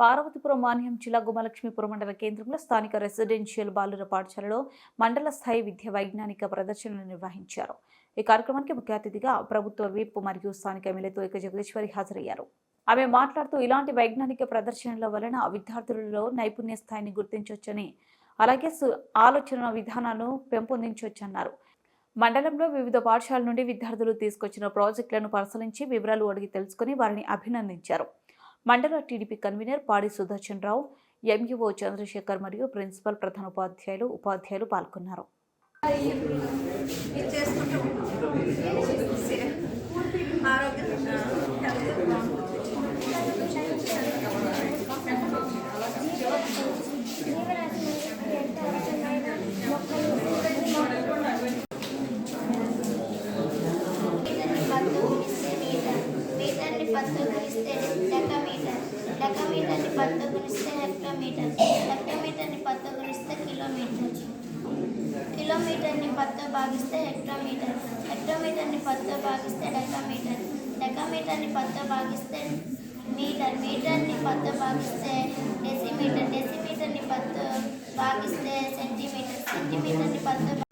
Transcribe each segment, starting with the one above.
పార్వతీపురం మాన్యం జిల్లా గుమలక్ష్మీపురం మండల కేంద్రంలో స్థానిక రెసిడెన్షియల్ బాలుర పాఠశాలలో మండల స్థాయి విద్య వైజ్ఞానిక ప్రదర్శనలు నిర్వహించారు. ఈ కార్యక్రమానికి ముఖ్య అతిథిగా ప్రభుత్వ విప్ మరియు స్థానిక ఎమ్మెల్యేతో ఇక జగదీశ్వరి హాజరయ్యారు. ఆమె మాట్లాడుతూ ఇలాంటి వైజ్ఞానిక ప్రదర్శనల వలన విద్యార్థులలో నైపుణ్య స్థాయిని గుర్తించవచ్చని అలాగే సు- ఆలోచన విధానాలను పెంపొందించవచ్చన్నారు మండలంలో వివిధ పాఠశాల నుండి విద్యార్థులు తీసుకొచ్చిన ప్రాజెక్టులను పరిశీలించి వివరాలు అడిగి తెలుసుకుని వారిని అభినందించారు. మండల టీడీపీ కన్వీనర్ పాడి సుదర్శన్ రావు ఎంఈఓ చంద్రశేఖర్ మరియు ప్రిన్సిపల్ ప్రధానోపాధ్యాయులు ఉపాధ్యాయులు పాల్గొన్నారు. ఇది చేసుకుంటూ ఆరోగ్య పత్తు గుణిస్తే మీటర్ మీటర్ని పత్తు గుణిస్తే డెకమీటర్ డెకమీటర్ని పత్తు గుణిస్తే హెక్టోమీటర్. హెక్టోమీటర్ని పత్తు గుణిస్తే కిలోమీటర్. కిలోమీటర్ని పత్తు భాగిస్తే హెక్టోమీటర్. హెక్టోమీటర్ని పత్తు భాగిస్తే డెకమీటర్ డెకమీటర్ని పత్తు భాగిస్తే మీటర్. మీటర్ని పత్తు భాగిస్తే డెసిమీటర్. డెసిమీటర్ని పత్తు భాగిస్తే సెంటీమీటర్. సెంటీమీటర్ని పత్తు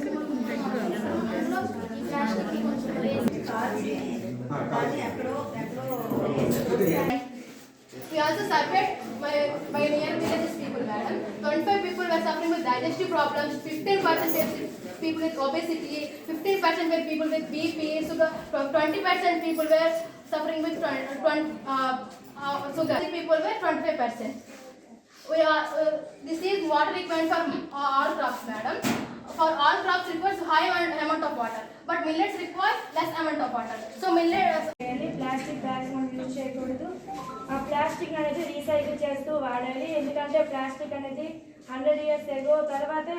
We also surveyed by, by near villages people, madam. 25 people were suffering with digestive problems, 15 percent people with obesity, 15 percent were people with BP, sugar, 20 percent people were suffering with 20, uh, uh, uh, sugar. People were 25 percent. We are, uh, this is water requirement for uh, all crops, madam. For all crops requires high amount of water, but millets require less amount of water. So millets. Uh, plastic bag చేయకూడదు. ఆ plastic అనేది recycle చేస్తూ వాడాలి. ఎందుకంటే plastic అనేది hundred years ago తర్వాతే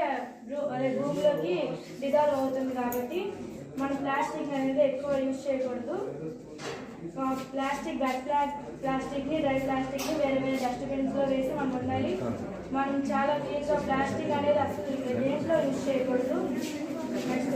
భూమిలోకి dissolve అవుతుంది కాబట్టి మనం ప్లాస్టిక్ అనేది ఎక్కువ యూజ్ చేయకూడదు. ప్లాస్టిక్ గట్ ప్లా ప్లాస్టిక్ని డ్రై ప్లాస్టిక్ని వేరే వేరే డస్ట్బిన్స్లో వేసి మనం ఉండాలి. మనం చాలా క్లీన్గా ప్లాస్టిక్ అనేది అసలు దేంట్లో యూజ్ చేయకూడదు. నెక్స్ట్